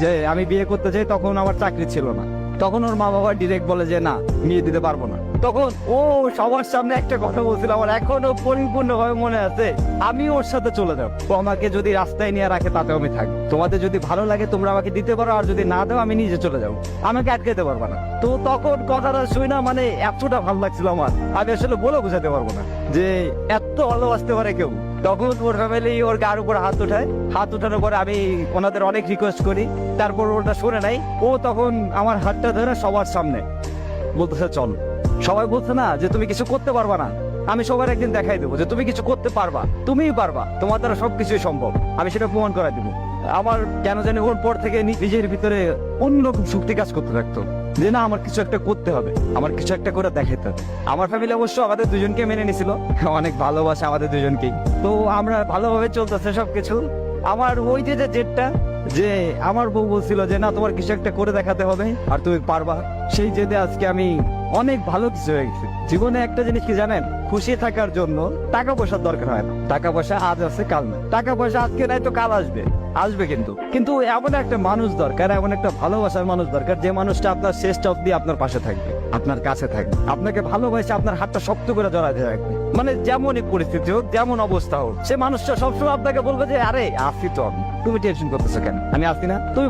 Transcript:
যে আমি বিয়ে করতে চাই, তখন আমার চাকরি ছিল না। তখন ওর মা বাবা ডিরেক্ট বলে যে, না, বিয়ে দিতে পারব না। তখন ও সবার সামনে একটা কথা বলছিল, আমার এখনও পরিপূর্ণভাবে মনে আছে, আমি ওর সাথে চলে যাব। ও আমাকে যদি রাস্তায় নিয়ে রাখে তাতে আমি থাকব। তোমাদের যদি ভালো লাগে, তোমরা আমাকে দিতে পারো, আর যদি না দাও, আমি নিজে চলে যাব। আমাকে আটকাতে পারবে না। তো তখন কথাটা শুই না মানে এতটা ভালো লাগছিল আমার। আমি আসলে বলে বোঝাতে পারব না যে, এত ভালোবাসতে পারে কেউ? তখন ওর ফ্যামিলি ওর গার উপর হাত উঠায়। হাত উঠানোর পরে আমি ওনাদের অনেক রিকোয়েস্ট করি। তারপর ওটা শুনে নাই। ও তখন আমার হাতটা ধরে সবার সামনে বলতেছে, চল। সবাই বলছে, না, যে তুমি কিছু করতে পারবা না। আমি সবার একদিন দেখাই দেবো যে তুমি কিছু করতে পারবা। তুমিই পারবা। তোমার দ্বারা সবকিছুই সম্ভব। আমি সেটা প্রমাণ করাই দেবো। আমার কেন জানি ওর পর থেকে নিজের ভিতরে অন্যরকম শক্তি কাজ করতে থাকতো। যে না, আমার কিছু একটা করতে হবে। আমার কিছু একটা করে দেখাতে হবে। আমার ফ্যামিলি অবশ্য আমাদের দুজনকে মেনে নিছিল অনেক ভালোবাসে আমাদের দুজনকেই। তো আমরা ভালোভাবে চলতেছে সবকিছু। আমার ওই যে যে জেদটা যে আমার বউ বলছিল যে, না, তোমার কিছু একটা করে দেখাতে হবে। আর তুমি পারবা। সেই জেদে আজকে আমি অনেক ভালো কিছু হয়ে গেছে। জীবনে একটা জিনিস কি জানেন? খুশি থাকার জন্য টাকা পয়সার দরকার হয় না। টাকা পয়সা আজ আছে, কাল না টাকা পয়সা আজকে নাই তো কাল আসবে। আসবে কিন্তু। কিন্তু এমন একটা মানুষ দরকার, এমন একটা ভালোবাসার মানুষ দরকার, যে মানুষটা আপনার শেষ অব্দি আপনার পাশে থাকবে, আপনার কাছে থাকবে। আপনাকে ভালোবাসে আপনার হাতটা শক্ত করে জড়াতে রাখবে মানে যেমনই পরিস্থিতি হোক, যেমন অবস্থা হোক, সে মানুষটা সবসময় আপনাকে বলবে যে, আরে, আসি তো আমি। তুমি টেনশন করতেছো কেন? আমি আসি না? তুমি